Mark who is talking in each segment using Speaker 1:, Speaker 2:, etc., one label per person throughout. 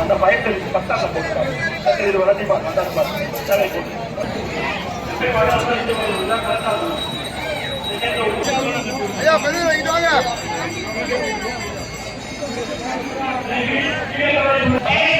Speaker 1: அந்த பயத்தில் பத்தாங்க போட்டுருக்காங்க இது வளர்த்தி பார்க்க அந்த ஐயா பெரிய வாங்கிட்டு வாங்க. Thank you.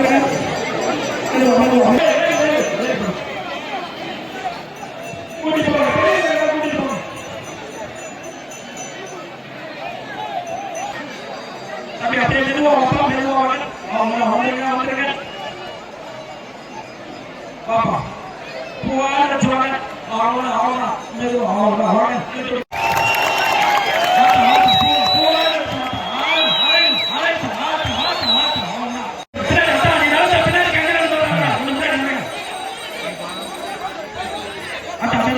Speaker 1: ไหมครับไม่โดนไม่โดนเดี๋ยวเดี๋ยวจะดูว่าผมต้องเดี๋ยวดูว่าอ๋อผมเดี๋ยวผมเดี๋ยวกันป้าป้าผู้ว่าจะชวนอ๋อผมอ๋อผมเดี๋ยวดูอ๋อผมอ๋อผม